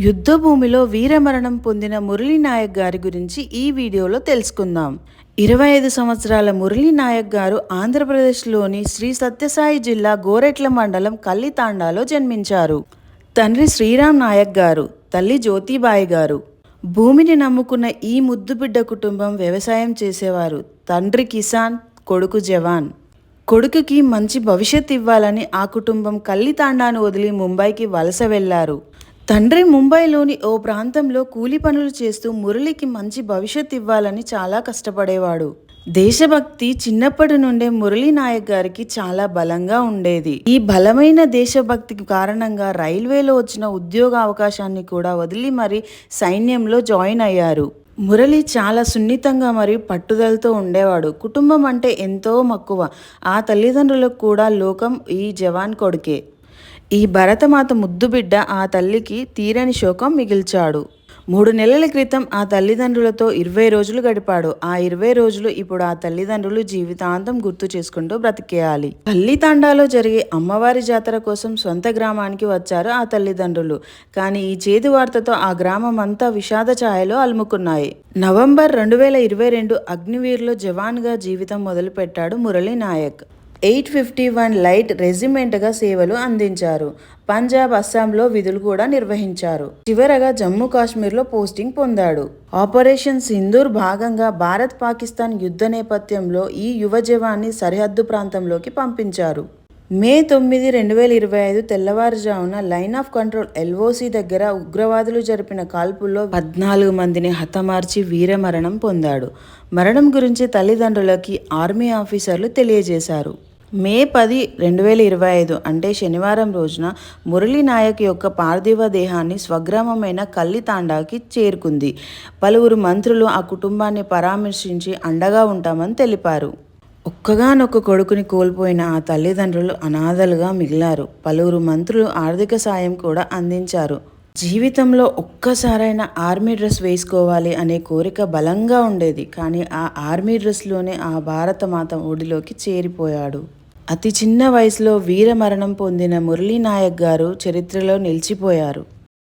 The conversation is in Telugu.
యుద్ధభూమిలో వీరమరణం పొందిన మురళీ నాయక్ గారి గురించి ఈ వీడియోలో తెలుసుకుందాం. ఇరవై ఐదు సంవత్సరాల మురళీ నాయక్ గారు ఆంధ్రప్రదేశ్లోని శ్రీ సత్యసాయి జిల్లా గోరెట్ల మండలం కల్లితాండాలో జన్మించారు. తండ్రి శ్రీరామ్ నాయక్ గారు తల్లి జ్యోతిబాయి గారు. భూమిని నమ్ముకున్న ఈ ముద్దుబిడ్డ కుటుంబం వ్యవసాయం చేసేవారు. తండ్రి కిసాన్ కొడుకు జవాన్. కొడుకుకి మంచి భవిష్యత్ ఇవ్వాలని ఆ కుటుంబం కల్లితాండాను వదిలి ముంబైకి వలస వెళ్ళారు. తండ్రి ముంబైలోని ఓ ప్రాంతంలో కూలి పనులు చేస్తూ మురళికి మంచి భవిష్యత్ ఇవ్వాలని చాలా కష్టపడేవాడు. దేశభక్తి చిన్నప్పటి నుండే మురళీ నాయక్ గారికి చాలా బలంగా ఉండేది. ఈ బలమైన దేశభక్తికి కారణంగా రైల్వేలో వచ్చిన ఉద్యోగ అవకాశాన్ని కూడా వదిలి మరి సైన్యంలో జాయిన్ అయ్యారు. మురళి చాలా సున్నితంగా మరియు పట్టుదలతో ఉండేవాడు. కుటుంబం అంటే ఎంతో మక్కువ. ఆ తల్లిదండ్రులకు కూడా లోకం ఈ జవాన్ కొడుకే. ఈ భరతమాత ముద్దు బిడ్డ ఆ తల్లికి తీరని శోకం మిగిల్చాడు. మూడు నెలల క్రితం ఆ తల్లిదండ్రులతో ఇరవై రోజులు గడిపాడు. ఆ ఇరవై రోజులు ఇప్పుడు ఆ తల్లిదండ్రులు జీవితాంతం గుర్తు చేసుకుంటూ బ్రతికేయాలి. తల్లి తాండాలో జరిగే అమ్మవారి జాతర కోసం సొంత గ్రామానికి వచ్చారు ఆ తల్లిదండ్రులు. కానీ ఈ చేదు వార్తతో ఆ గ్రామం అంతా విషాద ఛాయలో అలుముకున్నాయి. నవంబర్ రెండు వేల ఇరవై రెండు అగ్నివీర్లో జవాన్గా జీవితం మొదలుపెట్టాడు Murali Nayak eight fifty one light రెజిమెంట్గా సేవలు అందించారు. పంజాబ్ అస్సాంలో విధులు కూడా నిర్వహించారు. చివరగా జమ్మూ కాశ్మీర్లో పోస్టింగ్ పొందాడు. ఆపరేషన్ సింధూర్ భాగంగా భారత్ పాకిస్తాన్ యుద్ధ నేపథ్యంలో ఈ యువ జవాన్ని సరిహద్దు ప్రాంతంలోకి పంపించారు. మే తొమ్మిది రెండు వేల ఇరవై ఐదు తెల్లవారుజామున లైన్ ఆఫ్ కంట్రోల్ ఎల్ఓసి దగ్గర ఉగ్రవాదులు జరిపిన కాల్పుల్లో పద్నాలుగు మందిని హతమార్చి వీరమరణం పొందాడు. మరణం గురించి తల్లిదండ్రులకి ఆర్మీ ఆఫీసర్లు తెలియజేశారు. మే పది రెండు వేల ఇరవై ఐదు అంటే శనివారం రోజున మురళీ నాయక్ యొక్క పార్థివ దేహాన్ని స్వగ్రామమైన కల్లితాండాకి చేరుకుంది. పలువురు మంత్రులు ఆ కుటుంబాన్ని పరామర్శించి అండగా ఉంటామని తెలిపారు. ఒక్కగానొక్క కొడుకుని కోల్పోయిన ఆ తల్లిదండ్రులు అనాథలుగా మిగిలారు. పలువురు మంత్రులు ఆర్థిక సాయం కూడా అందించారు. జీవితంలో ఒక్కసారైనా ఆర్మీ డ్రెస్ వేసుకోవాలి అనే కోరిక బలంగా ఉండేది. కానీ ఆ ఆర్మీ డ్రెస్లోనే ఆ భారత మాత ఒడిలోకి చేరిపోయాడు. అతి చిన్న వయసులో వీరమరణం పొందిన మురళీనాయక్ గారు చరిత్రలో నిలిచిపోయారు.